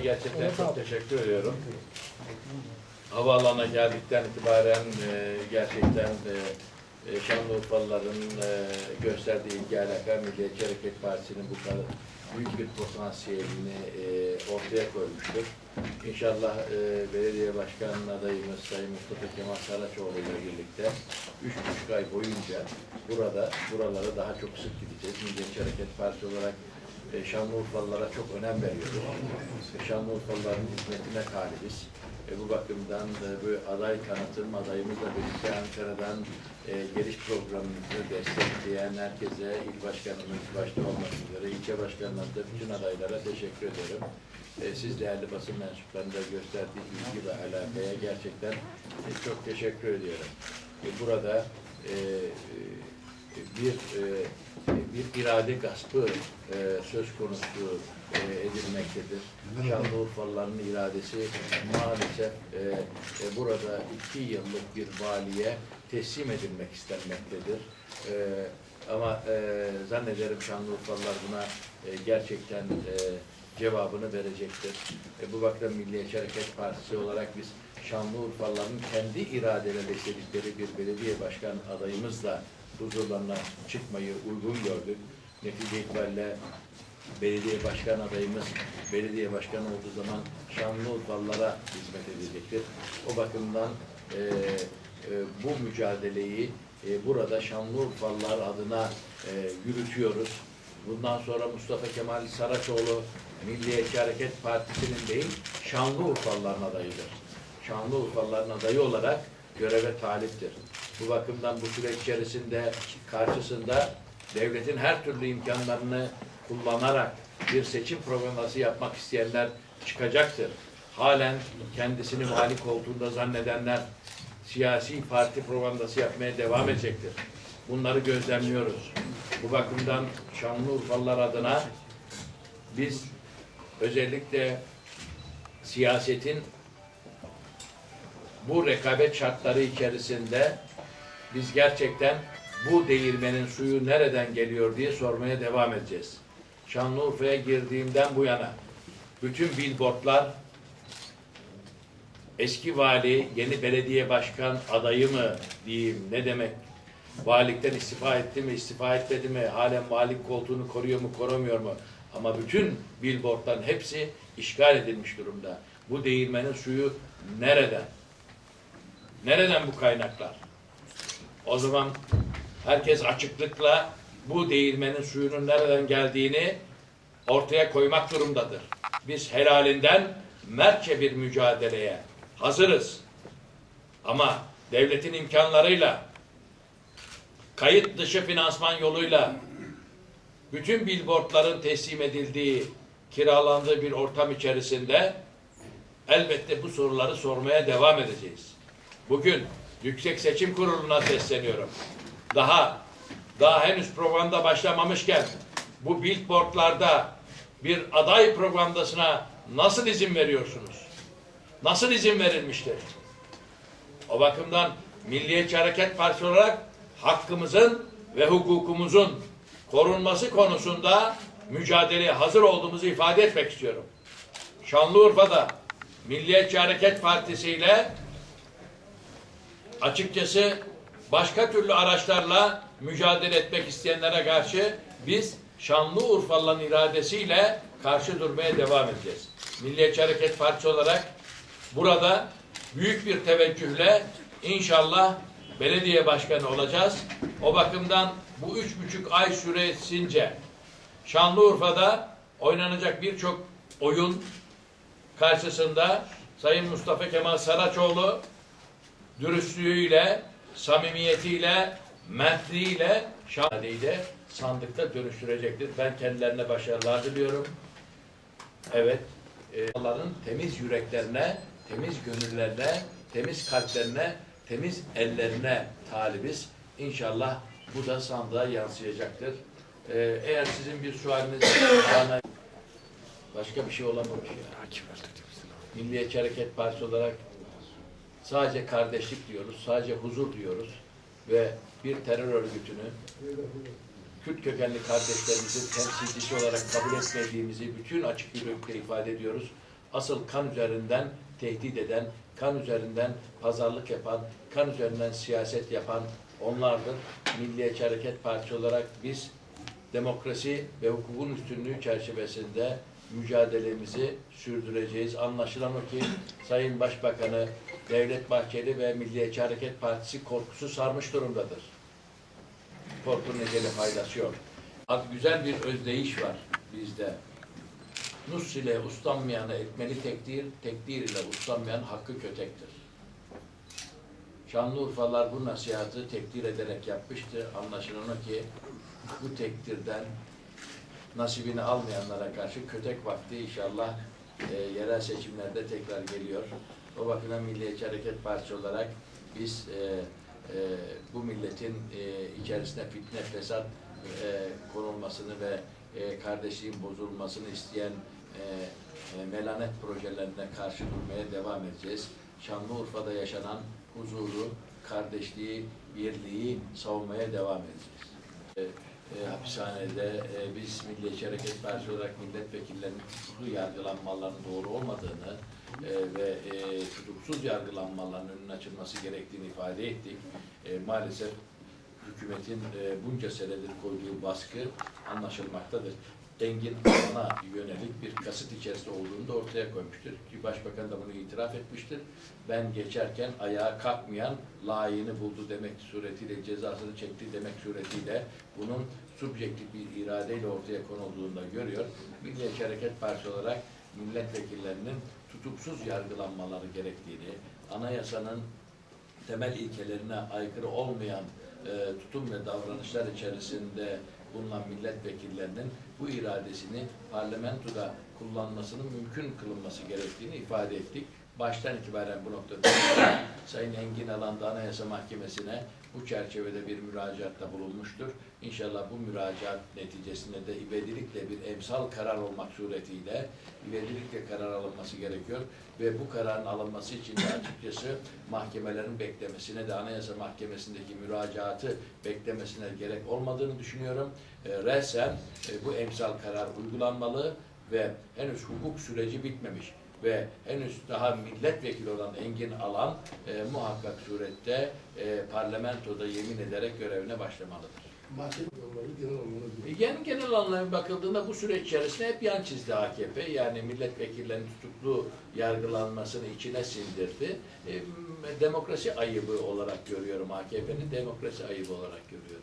Gerçekten çok teşekkür ediyorum. Havaalanına geldikten itibaren e, gerçekten e, e, Şanlıurfalıların e, gösterdiği ilgi alaka Milliyetçi Hareket Partisi'nin bu kadar büyük bir potansiyelini e, ortaya koymuştur. İnşallah e, belediye başkan adayımız Sayın Mustafa Kemal Saraçoğlu ile birlikte üç buçuk ay boyunca burada buralara daha çok sık gideceğiz. Milliyetçi Hareket Partisi olarak e, Şanlıurfalılara çok önem veriyoruz. E, Şanlıurfalıların hizmetine talibiz. E, bu bakımdan da bu aday tanıtım adayımızla birlikte Ankara'dan e, geliş programımızı destekleyen herkese, il başkanımız başta olmak üzere, ilçe başkanlarına da bütün adaylara teşekkür ederim. E, siz değerli basın mensuplarında gösterdiği ilgi ve alakaya gerçekten e, çok teşekkür ediyorum. E, burada e, e, bir e, bir irade gaspı e, söz konusu e, edilmektedir. Şanlıurfalıların iradesi maalesef e, e, burada iki yıllık bir valiye teslim edilmek istenmektedir. E, ama e, zannederim Şanlıurfalılar buna e, gerçekten e, cevabını verecektir. E, bu bakımdan Milliyetçi Hareket Partisi olarak biz Şanlıurfalıların kendi iradelerle istedikleri bir belediye başkan adayımızla huzurlarına çıkmayı uygun gördük. Netice itibariyle belediye başkan adayımız belediye başkanı olduğu zaman Şanlıurfalılara hizmet edecektir. O bakımdan e, e, bu mücadeleyi e, burada Şanlıurfalılar adına e, yürütüyoruz. Bundan sonra Mustafa Kemal Saraçoğlu Milliyetçi Hareket Partisi'nin değil Şanlıurfalıların adayıdır. Şanlıurfalıların adayı olarak göreve taliptir. Bu bakımdan bu süreç içerisinde karşısında devletin her türlü imkanlarını kullanarak bir seçim propagandası yapmak isteyenler çıkacaktır. Halen kendisini vali koltuğunda zannedenler siyasi parti propagandası yapmaya devam edecektir. Bunları gözlemliyoruz. Bu bakımdan Şanlıurfalılar adına biz özellikle siyasetin bu rekabet şartları içerisinde biz gerçekten bu değirmenin suyu nereden geliyor diye sormaya devam edeceğiz. Şanlıurfa'ya girdiğimden bu yana bütün billboardlar eski vali, yeni belediye başkan adayı mı diyeyim ne demek? Valilikten istifa etti mi, istifa etmedi mi? Halen valilik koltuğunu koruyor mu, korumuyor mu? Ama bütün billboardların hepsi işgal edilmiş durumda. Bu değirmenin suyu nereden? Nereden bu kaynaklar? O zaman herkes açıklıkla bu değirmenin suyunun nereden geldiğini ortaya koymak durumdadır. Biz helalinden mertçe bir mücadeleye hazırız. Ama devletin imkanlarıyla kayıt dışı finansman yoluyla bütün billboardların teslim edildiği, kiralandığı bir ortam içerisinde elbette bu soruları sormaya devam edeceğiz. Bugün Yüksek Seçim Kurulu'na sesleniyorum. Daha daha henüz propaganda başlamamışken bu billboardlarda bir aday propagandasına nasıl izin veriyorsunuz? Nasıl izin verilmiştir? O bakımdan Milliyetçi Hareket Partisi olarak hakkımızın ve hukukumuzun korunması konusunda mücadeleye hazır olduğumuzu ifade etmek istiyorum. Şanlıurfa'da Milliyetçi Hareket Partisi ile açıkçası başka türlü araçlarla mücadele etmek isteyenlere karşı biz Şanlıurfalıların iradesiyle karşı durmaya devam edeceğiz. Milliyetçi Hareket Partisi olarak burada büyük bir teveccühle inşallah belediye başkanı olacağız. O bakımdan bu üç buçuk ay süresince Şanlıurfa'da oynanacak birçok oyun karşısında Sayın Mustafa Kemal Saraçoğlu dürüstlüğüyle, samimiyetiyle, mertliğiyle şahadeyle sandıkta dönüştürecektir. Ben kendilerine başarılar diliyorum. Evet, e, Allah'ın temiz yüreklerine, temiz gönüllerine, temiz kalplerine, temiz ellerine talibiz. İnşallah bu da sandığa yansıyacaktır. E, eğer sizin bir sualiniz bana başka bir şey olamamış ya. Milliyetçi Hareket Partisi olarak sadece kardeşlik diyoruz, sadece huzur diyoruz ve bir terör örgütünü Kürt kökenli kardeşlerimizin temsilcisi olarak kabul etmediğimizi bütün açık yüreklilikle ifade ediyoruz. asıl kan üzerinden tehdit eden, kan üzerinden pazarlık yapan, kan üzerinden siyaset yapan onlardır. Milliyetçi Hareket Partisi olarak biz demokrasi ve hukukun üstünlüğü çerçevesinde mücadelemizi sürdüreceğiz. Anlaşılan o ki Sayın Başbakanı Devlet Bahçeli ve Milliyetçi Hareket Partisi korkusu sarmış durumdadır. Korkunun eceli faydası yok. Ad güzel bir özdeyiş var bizde. Nus ile uslanmayanı etmeli tekdir, tekdir ile uslanmayan hakkı kötektir. Şanlıurfalılar bu nasihatı tekdir ederek yapmıştı. Anlaşılan o ki bu tekdirden nasibini almayanlara karşı kötek vakti inşallah e, yerel seçimlerde tekrar geliyor. O bakımdan Milliyetçi Hareket Partisi olarak biz e, e, bu milletin e, içerisine fitne, fesat e, konulmasını ve e, kardeşliğin bozulmasını isteyen e, e, melanet projelerine karşı durmaya devam edeceğiz. Şanlıurfa'da yaşanan huzuru, kardeşliği, birliği savunmaya devam edeceğiz. E, e, hapishanede e, biz Milliyetçi Hareket Partisi olarak milletvekillerinin tutuklu yargılanmalarının doğru olmadığını e, ve e, tutuksuz yargılanmaların önünün açılması gerektiğini ifade ettik. E, maalesef hükümetin e, bunca senedir koyduğu baskı anlaşılmaktadır. Engin Alan'a yönelik bir kasıt içerisinde olduğunu da ortaya koymuştur. Ki Başbakan da bunu itiraf etmiştir. Ben geçerken ayağa kalkmayan layığını buldu demek suretiyle, cezasını çekti demek suretiyle bunun subjektif bir iradeyle ortaya konulduğunu da görüyor. Milliyetçi Hareket Partisi olarak milletvekillerinin tutuksuz yargılanmaları gerektiğini, anayasanın temel ilkelerine aykırı olmayan e, tutum ve davranışlar içerisinde bulunan milletvekillerinin bu iradesini parlamentoda kullanmasının mümkün kılınması gerektiğini ifade ettik. Baştan itibaren bu noktada Sayın Engin Alan da Anayasa Mahkemesi'ne bu çerçevede bir müracaatta bulunmuştur. İnşallah bu müracaat neticesinde de ivedilikle bir emsal karar olmak suretiyle ivedilikle karar alınması gerekiyor ve bu kararın alınması için de açıkçası mahkemelerin beklemesine de Anayasa Mahkemesi'ndeki müracaatı beklemesine gerek olmadığını düşünüyorum. E, resen e, bu emsal karar uygulanmalı ve henüz hukuk süreci bitmemiş ve henüz daha milletvekili olan Engin Alan e, muhakkak surette e, parlamentoda yemin ederek görevine başlamalıdır. Mahkeme yolları genel anlamda. Yani genel anlamda bakıldığında bu süreç içerisinde hep yan çizdi AKP. Yani milletvekillerinin tutuklu yargılanmasını içine sindirdi. E, demokrasi ayıbı olarak görüyorum AKP'nin demokrasi ayıbı olarak görüyorum.